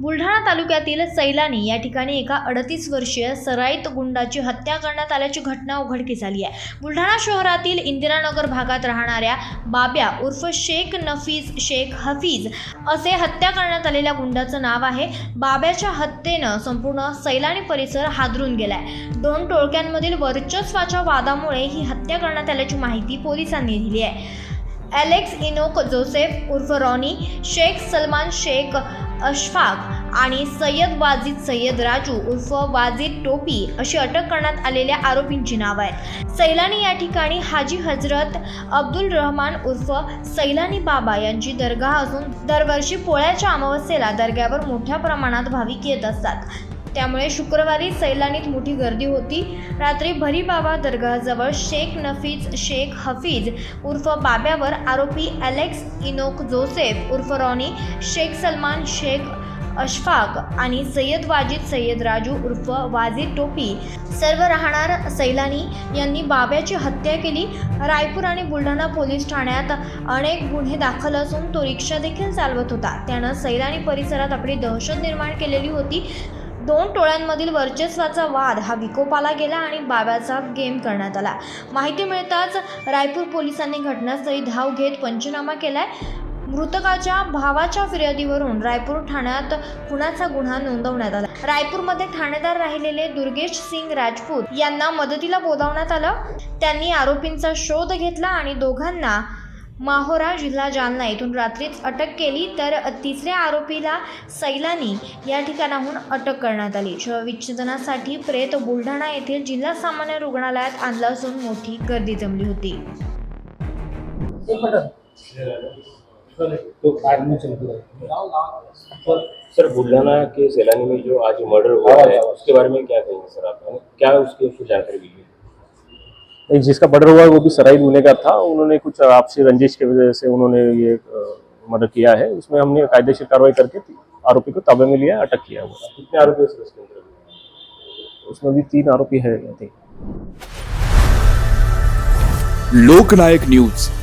बुलढाणा तालुक्यातील सैलानी या ठिकाणी एका अडतीस वर्षीय सराईत गुंडाची हत्या करण्यात आल्याची घटना उघडकीस आली आहे. बुलढाणा शहरातील इंदिरानगर भागात राहणाऱ्या बाब्या उर्फ शेख नफीज शेख हफीज असे हत्या करण्यात आलेल्या गुंडाचं नाव आहे. बाब्याच्या हत्येनं संपूर्ण सैलानी परिसर हादरून गेलाय. दोन टोळक्यांमधील वर्चस्वाच्या वादामुळे ही हत्या करण्यात आल्याची माहिती पोलिसांनी दिली आहे. ॲलेक्स इनोक जोसेफ उर्फ रॉनी शेख सलमान शेख अशफाक आणि सय्यद वाजिद सय्यद राजू उर्फ वाजिद टोपी अशी अटक करण्यात आलेल्या आरोपींची नावं आहेत. सैलानी या ठिकाणी हाजी हजरत अब्दुल रहमान उर्फ सैलानी बाबा यांची दर्गा असून दरवर्षी पोळ्याच्या अमावस्येला दर्ग्यावर मोठ्या प्रमाणात भाविक येत असतात. त्यामुळे शुक्रवारी सैलानीत मोठी गर्दी होती. रात्री भरीबाबा दर्गाजवळ शेख नफीज शेख हफीज उर्फ बाब्यावर आरोपी अलेक्स इनोक जोसेफ उर्फ रॉनी शेख सलमान शेख अशफाक आणि सय्यद वाजिद सय्यद राजू उर्फ वाजिद टोपी सर्व राहणार सैलानी. यांनी बाब्याची हत्या केली. रायपूर आणि बुलढाणा पोलीस ठाण्यात अनेक गुन्हे दाखल असून तो रिक्षा देखील चालवत होता. त्यानं सैलानी परिसरात आपली दहशत निर्माण केलेली होती. दोन टोळ्यांमधील वर्चस्वाचा वाद हा विकोपाला गेला आणि बाब्याचा गेम करण्यात आला. माहिती मिळताच रायपूर पोलिसांनी घटनास्थळी धाव घेत पंचनामा केलाय. मृतकाच्या भावाच्या फिर्यादीवरून रायपूर ठाण्यात खुनाचा गुन्हा नोंदवण्यात आला. रायपूरमध्ये ठाणेदार राहिलेले दुर्गेश सिंग राजपूत यांना मदतीला बोलावण्यात आलं. त्यांनी आरोपींचा शोध घेतला आणि दोघांना माहोरा जिल्हा जालना येथून रात्रीच अटक केली तर तिसऱ्या आरोपीला सैलानी या ठिकाणाहून अटक करण्यात आली. शवविच्छेदनासाठी प्रेत बुलढाणा येथील जिल्हा सामान्य रुग्णालयात आणलं असून मोठी गर्दी जमली होती. सर बुल्ढाना के सैलानी में जो आज मर्डर हुआ है उसके बारे में क्या कहेंगे सर आप? क्या उसकी जानकारी नहीं, जिसका मर्डर हुआ है वो भी सराई गुने का था। उन्होंने कुछ आपसी रंजिश की वजह से उन्होंने ये मर्डर किया है। उसमें हमने कायदेशीर कार्रवाई करके आरोपी को ताबे में लिया अटक किया हुआ कितने आरोपी हैं उसमें भी तीन आरोपी है लोकनायक न्यूज़।